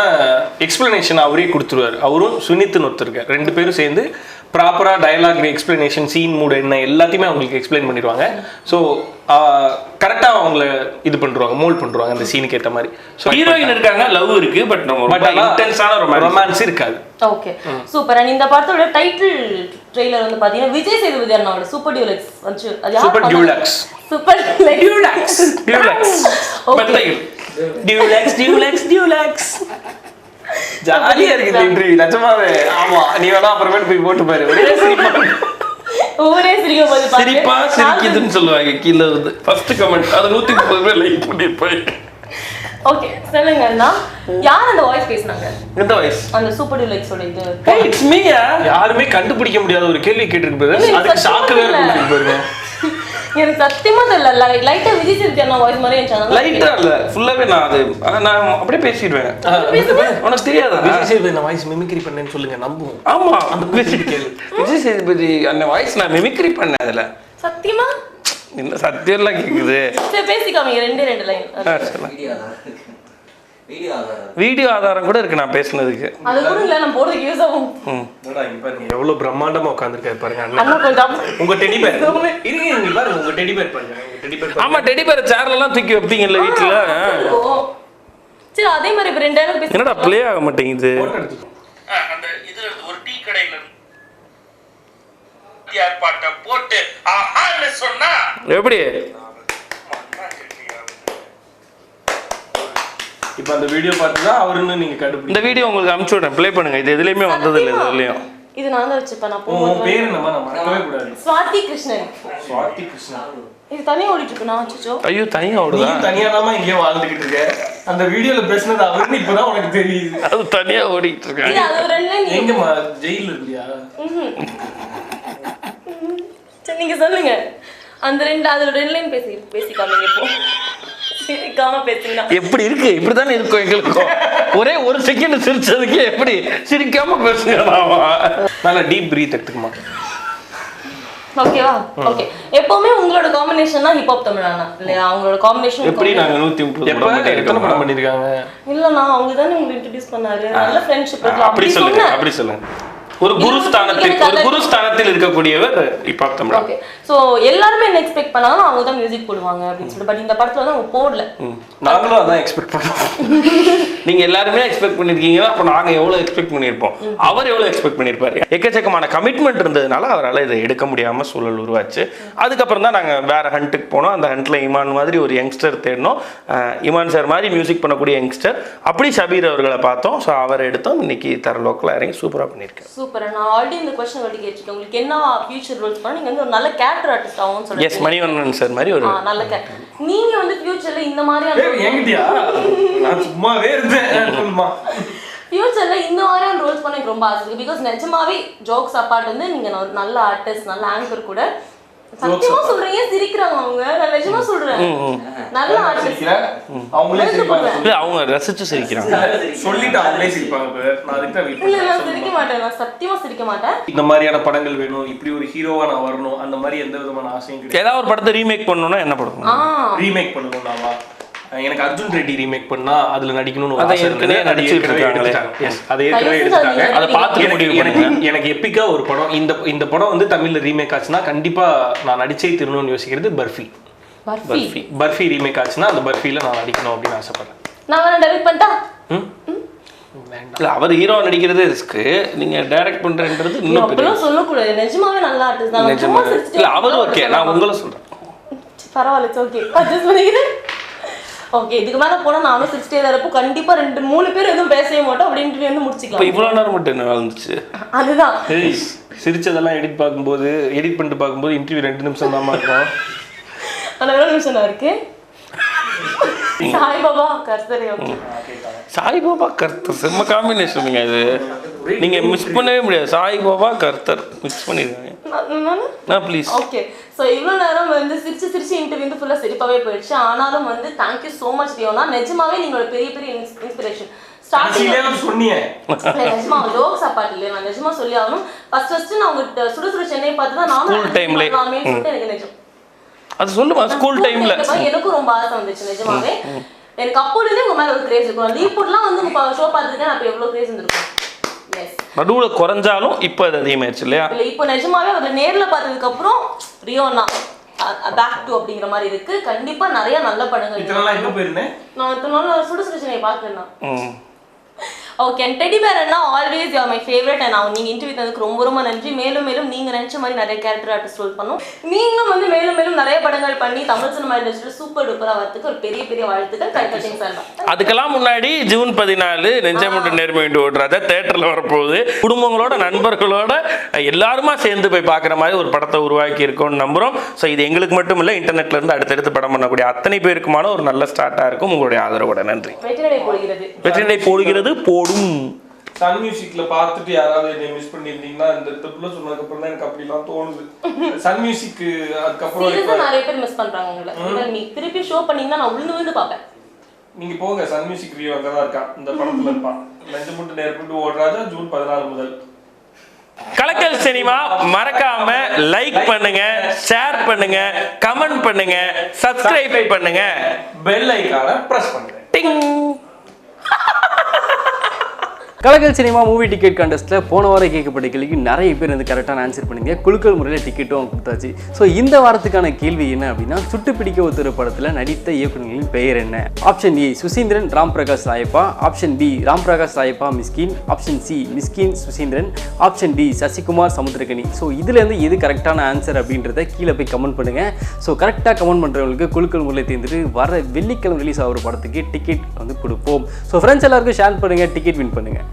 எக்ஸ்பிளனேஷன் அவரே கொடுத்துருவாரு. அவரும் சுனித்துன்னு ஒருத்தருக்கார் ரெண்டு பேரும் சேர்ந்து ப்ராப்பராக டயலாக் எக்ஸ்பிளனேஷன் சீன் மூட் என்ன எல்லாத்தையுமே அவங்களுக்கு எக்ஸ்பிளைன் பண்ணிடுவாங்க. ஸோ கரெக்டாக அவங்கள இது பண்ணுறாங்க மோல்ட் பண்ணுறாங்க அந்த சீனுக்கு ஏற்ற மாதிரி. ஸோ ஹீரோயின் இருக்காங்க லவ் இருக்கு பட் நம்ம பட் ரொம்ப இன்டென்ஸான ரொமான்ஸ் இருக்காது. ஓகே சூப்பர் அண்ட் இந்த படத்தோட டைட்டில் ட்ரெய்லர் வந்து பாத்தீங்கன்னா விஜய் சேதுபதி அண்ணாவோட சூப்பர் டியூலக்ஸ் வந்து பண்ணா? Deluxe. Super deluxe deluxe deluxe deluxe deluxe ஜாலியா இருக்கு இந்த இன்டர்வியூ நிஜமாவே. ஆமா நீ வேணா அப்புறமேட்டு போய் போட்டு பாரு. ஒரே சிரிப்பா. ஒவ்வொரே சிரிக்கும் போது. சிரிப்பா சிரிக்குதுன்னு சொல்லுவாங்க கீழே வந்து. ஃபர்ஸ்ட் கமெண்ட் அது நூத்தி முப்பது பேர் லைக் பண்ணிருப்பாங்க ஓகே சொல்லுங்க அண்ணா. யார் அந்த வாய்ஸ் பேசுனாங்க? எந்த வயசு அந்த சூப்பர் டியூலக்ஸோட இது இட்ஸ் மீயா யாருமே கண்டுபிடிக்க முடியாத ஒரு கேள்வி கேட்டிருக்கு அதுக்கு சத்தியமா ஷாக்கு வேற இல்ல. கொடுத்துருக்கு பாருங்க. எனக்கு சத்தியமா தெரியல. லைட்டா விஜய் அண்ணா வாய்ஸ் மாதிரி இருந்துச்சு. லைட்டா இல்ல ஃபுல்லாவே நான் அது நான் அப்படியே பேசிடுவேன். உனக்கு தெரியாதா? விஜய் சேதுபதி இந்த வாய்ஸ் மிமிக்ரி பண்ணேன்னு சொல்லுங்க நம்புவோம். ஆமா. அந்த விஜய் விஜய் சேதுபதி அந்த வாய்ஸ் நான் மிமிக்ரி பண்ணேன் அதுல. சத்தியமா? இந்த சத்தியம்லாம் கேக்குது. சரி பேசிக்காமீங்க ரெண்டே ரெண்டு லைன். வீடியோ ஆதாரம் கூட இருக்கு நான் பேசுனதுக்கு. அது கூட இல்ல நான் போடுறதுக்கு யூஸ் ஆகும். ம். என்னடா இங்க பாருங்க எவ்வளவு பிரம்மாண்டமா உட்கார்ந்திருக்காரு பாருங்க அண்ணன் அண்ணா கொஞ்சம் உங்க டெடி பேர் இருங்க இங்க பாருங்க உங்க டெடி பேர் பாருங்க உங்க டெடி பேர் ஆமா டெடி பேர் சேர்ல எல்லாம் தூக்கி வைப்பீங்கல்ல வீட்டுல ஓ. சரி அதே மாதிரி இப்ப ரெண்டு நேரம் பேசி என்னடா ப்ளே ஆக மாட்டேங்குது? அந்த இதுல ஒரு டீ கடையில பாட்டை போட்டு ஆஹான்னு சொன்னா. எப்படி? இப்போ அந்த வீடியோ பார்த்து தான் அவருன்னு நீங்க கண்டுபிடி இந்த வீடியோ உங்களுக்கு அனுப்பிச்சு விடுறேன். ப்ளே பண்ணுங்க. இது எதுலயுமே வந்தது இல்லை இது எதுலயும் இது நான் தான் வச்சுப்பேன் நான் உன் போகும்போது பேர் என்னமா நான் மறக்கவே கூடாது. சுவாதி கிருஷ்ணன். சுவாதி கிருஷ்ணா இது தனியா ஓடிட்டு இருக்கு நான் அச்சோ ஐயோ தனியா நீ ஓடுதா? தனியாதாம்மா இங்கேயே வாழ்ந்துகிட்டு இருக்க. அந்த வீடியோல பேசுனது அவருன்னு இப்பதான் உனக்கு தெரியுது. அது தனியா ஓடிட்டு இல்ல இருக்காங்க அது ஒரு ரெண்டு நீ எங்கம்மா? ஜெயில இருந்தியா சரி நீங்க சொல்லுங்க. அந்த ரெண்டு அதுல ரெண்டு லைன் பேசி பேசிக்காமீங்க இப்போ சிரிக்காம பேசுங்க எப்படி இருக்கு? இப்படித்தானே இருக்கும் எங்களுக்கும். ஒரே ஒரு செகண்ட் சிரிச்சதுக்கு எப்படி சிரிக்காம பேசுங்க நல்லா டீப் பிரீத் எடுத்துக்குமா ஓகேவா ஓகே எப்பவுமே உங்களோட காம்பினேஷன் தான் ஹிப்ஹாப் தமிழானா? இல்லையா? அவங்களோட காம்பினேஷன் எப்படி நாங்க நூத்தி முப்பது படம் எத்தனை படம் பண்ணிருக்காங்க? இல்லண்ணா அவங்க தானே உங்களுக்கு இன்ட்ரடியூஸ் பண்ணாரு. நல்ல ஃப்ரெண்ட்ஷிப் அப்படி சொல்லுங்க அப்படி சொல்லுங்க. ஒரு குரு ஸ்தானத்தில் ஒரு அதான் குரு ஸ்தானத்தில் இருக்கக்கூடியவர் இப்ப தமிழா ஓகே சோ எல்லாருமே என்ன எக்ஸ்பெக்ட் பண்ணாலும் அவங்க தான் மியூசிக் போடுவாங்க அப்படின்னு சொல்லிட்டு பட் இந்த படத்துல வந்து அவங்க போடல. நாங்களும் அதான் எக்ஸ்பெக்ட் பண்ணோம். நீங்க எல்லாருமே எக்ஸ்பெக்ட் பண்ணிருக்கீங்க அப்ப நாங்க எவ்வளவு எக்ஸ்பெக்ட் பண்ணிருப்போம்? அவர் எவ்வளவு எக்ஸ்பெக்ட் பண்ணிருப்பாரு? எக்கச்சக்கமான கமிட்மெண்ட் இருந்ததுனால அவரால் இதை எடுக்க முடியாம சூழல் உருவாச்சு. அதுக்கப்புறம் தான் நாங்க வேற ஹண்ட்டுக்கு போனோம். அந்த ஹண்ட்ல இமான் மாதிரி ஒரு யங்ஸ்டர் தேடினோம். இமான் சார் மாதிரி மியூசிக் பண்ணக்கூடிய யங்ஸ்டர் அப்படி ஷபீர் அவர்களை பார்த்தோம். ஸோ அவரை எடுத்தோம். இன்னைக்கு தர லோக்கல் இறங்கி சூப்பரா பண்ணியிருக்கேன் சூப்பர் நான் ஆல்ரெடி இந்த கொஸ்டின் வட்டி கேட்டிருக்கேன். உங்களுக்கு என்ன ஃபியூச்சர் ரோல்ஸ் பண்ண நீங்க வந்து ஒரு நல்ல கேரக்டர் ஆர்டிஸ்ட் ஆகும்னு எஸ் சொல்லிட்டு மணிவண்ணன் சார் மாதிரி ஒரு நல்ல கேரக்டர் நீங்க வந்து ஃபியூச்சர்ல இந்த மாதிரியான நான் சும்மாவே இருந்தேன். சொல்லுமா? ஃபியூச்சர்ல இந்த மாதிரியான ரோல்ஸ் பண்ண எனக்கு ரொம்ப ஆசை இருக்கு. பிகாஸ் நிஜமாவே ஜோக்ஸ் அப்பார்ட் வந்து நீங்க ஒரு நல்ல ஆர்டிஸ்ட் நல்ல ஆங்கர் கூட சத்தியமா சொல்றீங்க சிரிக்கிறாங்க அவங்க. நான் நிஜமா சொல்றேன். நல்ல சிரிக்கிற? அவங்களே சிரிப்பாங்க. இல்ல, அவங்க ரசிச்சு சிரிக்கிறாங்க. சொல்லிட்டு அவங்களே சிரிப்பாங்க. நான் அதுக்கு இல்ல. நான் சிரிக்க மாட்டேன். நான் சத்தியமா சிரிக்க மாட்டேன். இந்த மாதிரியான படங்கள் வேணும் இப்படி ஒரு ஹீரோவா நான் வரணும் அந்த மாதிரி எந்த விதமான ஆசையும் கிடையாது. ஏதாவது ஒரு படத்தை ரீமேக் பண்ணணும்னா என்ன படம் ரீமேக் பண்ணணும்னாவா எனக்கு அர்ஜுன் ரெட்டி ரீமேக் பண்ணா அதுல நடிக்கணும்னு ஒரு அதை. ஏற்கனவே. Yes, அதை ஏற்கனவே எடுத்துட்டாங்க. அதை பார்த்து எனக்கு முடிவு எனக்கு பண்ணுங்க. எனக்கு எப்பிக்கா ஒரு படம் இந்த இந்த படம் வந்து தமிழ்ல ரீமேக் ஆச்சுன்னா கண்டிப்பா நான் நடிச்சே திருணும்னு யோசிக்கிறது பர்ஃபி. பர்ஃபி? பர்ஃபி. ரீமேக் ஆச்சுன்னா அந்த பர்ஃபில நான் நடிக்கணும் அப்படின்னு ஆசைப்படுறேன். நான் வேணா டெபிட் பண்ணிட்டா? இல்ல அவர் ஹீரோ நடிக்கிறதே ரிஸ்க் நீங்க டைரக்ட் பண்றேன்றது இன்னும் பெரிய சொல்லக்கூடாது. நிஜமாவே நல்ல ஆர்டிஸ்ட் தான் நான் நிஜமா சும்மா சிரிச்சுட்டே இல்ல அவர். ஓகே நான் உங்களை சொல்றேன். பரவாயில்ல ஓகே அட்ஜஸ்ட் பண்ணிக்கிறேன் ஓகே இதுக்கு மேல போனா நானும் சிரிச்சிட்டே தான் இருப்போம் கண்டிப்பா ரெண்டு மூணு பேர் எதுவும் பேசவே மாட்டோம். அப்படின்ட்டு வந்து முடிச்சுக்கலாம். இவ்வளவு நேரம் மட்டும் என்ன வந்துச்சு அதுதான். சிரிச்சதெல்லாம் எடிட் பார்க்கும்போது எடிட் பண்ணிட்டு பார்க்கும்போது இன்டர்வியூ ரெண்டு நிமிஷம் தான் இருக்கும் ஆனா எவ்வளவு நிமிஷம் தான் இருக்கு சாய்பாபா கர்த்தரே ஓகே சாய்பாபா கர்த்தர் செம்ம காம்பினேஷனுங்க இது. நீங்க மிஸ் பண்ணவே முடியாது. சாய்பாபா கர்த்தர். மிக்ஸ் பண்ணிருக்காங்க. ப்ளீஸ் ஓகே ஸோ இவ்வளோ நேரம் வந்து சிரிச்சு சிரிச்சு இன்டர்வியூ வந்து ஃபுல்லாக சிரிப்பாகவே போயிடுச்சு. ஆனாலும் வந்து தேங்க்யூ ஸோ மச் ரியோனா நிஜமாவே நீங்களோட பெரிய பெரிய இன்ஸ்பிரேஷன் நிஜமா சொல்லி ஆகணும். ஃபர்ஸ்ட் ஃபர்ஸ்ட் நான் உங்க சுட சுட சென்னை பார்த்து தான் நானும் எனக்கு நிஜம். அது சொல்லுமா? ஸ்கூல் டைம்ல எனக்கும் ரொம்ப ஆசை வந்துச்சு நிஜமாவே. எனக்கு அப்போலேருந்தே உங்க மேல ஒரு கிரேஸ் இருக்கும். லீவ் போட்டுலாம் வந்து ஷோ பார்த்துருக்கேன் அப்போ எவ்வளவு கிரேஸ் இருந்திருக்கும் நடுவில் குறைஞ்சாலும் இப்போ அது அதிகமாயிருச்சு இல்லையா? இல்ல இப்போ நிஜமாவே அவர் நேர்ல பார்த்ததுக்கு அப்புறம் ரியோனா பேக் டு அப்படிங்கிற மாதிரி இருக்கு. கண்டிப்பா நிறைய நல்ல படங்கள் இத்தனை நாள் எங்க போயிருந்தேன் நான் இத்தனை நாள் சுட சுட சென்னை பார்க்கலண்ணா ம். Okay and teddy bear Anna always you my favourite and அவங்க நீங்கள் இன்டர்வியூ தந்ததுக்கு ரொம்ப ரொம்ப நன்றி. மேலும் மேலும் நீங்கள் நினச்ச மாதிரி நிறைய கேரக்டர் ஆர்டிஸ்ட் ரோல் பண்ணும். நீங்களும் வந்து மேலும் மேலும் நிறைய படங்கள் பண்ணி தமிழ் சினிமா இண்டஸ்ட்ரியில் சூப்பர் டூப்பராக வரதுக்கு ஒரு பெரிய பெரிய வாழ்த்துக்கள். கல்கட்டிங் சார் அதுக்கெல்லாம் முன்னாடி ஜூன் பதினாலு நெஞ்சமுட்டு நேர்மை வேண்டி ஓடுறத தேட்டரில் வரப்போகுது. குடும்பங்களோட நண்பர்களோட எல்லாருமா சேர்ந்து போய் பார்க்குற மாதிரி ஒரு படத்தை உருவாக்கி இருக்கோம்னு நம்புகிறோம் ஸோ இது எங்களுக்கு மட்டும் இல்லை இன்டர்நெட்ல இருந்து அடுத்தடுத்து படம் பண்ணக்கூடிய அத்தனை பேருக்குமான ஒரு நல்ல ஸ்டார்ட்டாக இருக்கும். உங்களுடைய ஆதரவோட நன்றி. வெற்றிநடை போடுகிறது. வெற்றிலை போடுகிறது போடும் சன் மியூசிக்ல பார்த்துட்டு யாராவது என்னை மிஸ் பண்ணியிருந்தீங்கன்னா இந்த ட்ரிப்ல சொன்னதுக்கு அப்புறம் தான் எனக்கு அப்படிலாம் தோணுது. சன் மியூசிக் அதுக்கப்புறம் நிறைய பேர் மிஸ் உங்களை. உங்களை நீ திருப்பி ஷோ பண்ணீங்கன்னா நான் விழுந்து விழுந்து பார்ப்பேன். நீங்க போங்க சன் மியூசிக் ரிவ்யூ அங்கே தான் இருக்கான். இந்த படத்துல இருப்பான். லஞ்சம் முட்டு நேர்பட்டு ஓடுறாஜா ஜூன் பதினாலு முதல். கலக்கல் சினிமா மறக்காம லைக் பண்ணுங்க ஷேர் பண்ணுங்க கமெண்ட் பண்ணுங்க சப்ஸ்கிரைப் பண்ணுங்க. பெல் ஐக்கான பிரஸ் பண்ணுங்க. டிங் கலகல் சினிமா மூவி டிக்கெட் கண்டஸ்ட்டில் போன வாரம் கேட்கப்பட்ட கேள்விக்கு நிறைய பேர் வந்து கரெக்டான ஆன்சர் பண்ணிங்க. குழுக்கள் முறையில் டிக்கெட்டும் கொடுத்தாச்சு. ஸோ இந்த வாரத்துக்கான கேள்வி என்ன அப்படின்னா சுட்டு பிடிக்க ஒருத்தர் படத்தில் நடித்த இயக்குநர்களின் பெயர் என்ன? Option A Suseenthiran Ram Prakash Rayappa. Option B Ram Prakash Rayappa Mysskin. Option C Mysskin Suseenthiran. Option D Sasikumar Samuthirakani so இதுலேருந்து எது கரெக்டான ஆன்சர் அப்படின்றத கீழே போய் கமெண்ட் பண்ணுங்கள் ஸோ கரெக்டாக கமெண்ட் பண்ணுறவங்களுக்கு குழுக்கள் முறையில் தேர்ந்துட்டு வர வெள்ளிக்கிழமை ரிலீஸ் ஆகிற படத்துக்கு டிக்கெட் வந்து கொடுப்போம். ஸோ ஃப்ரெண்ட்ஸ் எல்லாருக்கும் ஷேர் பண்ணுங்கள் டிக்கெட் வின் பண்ணுங்கள்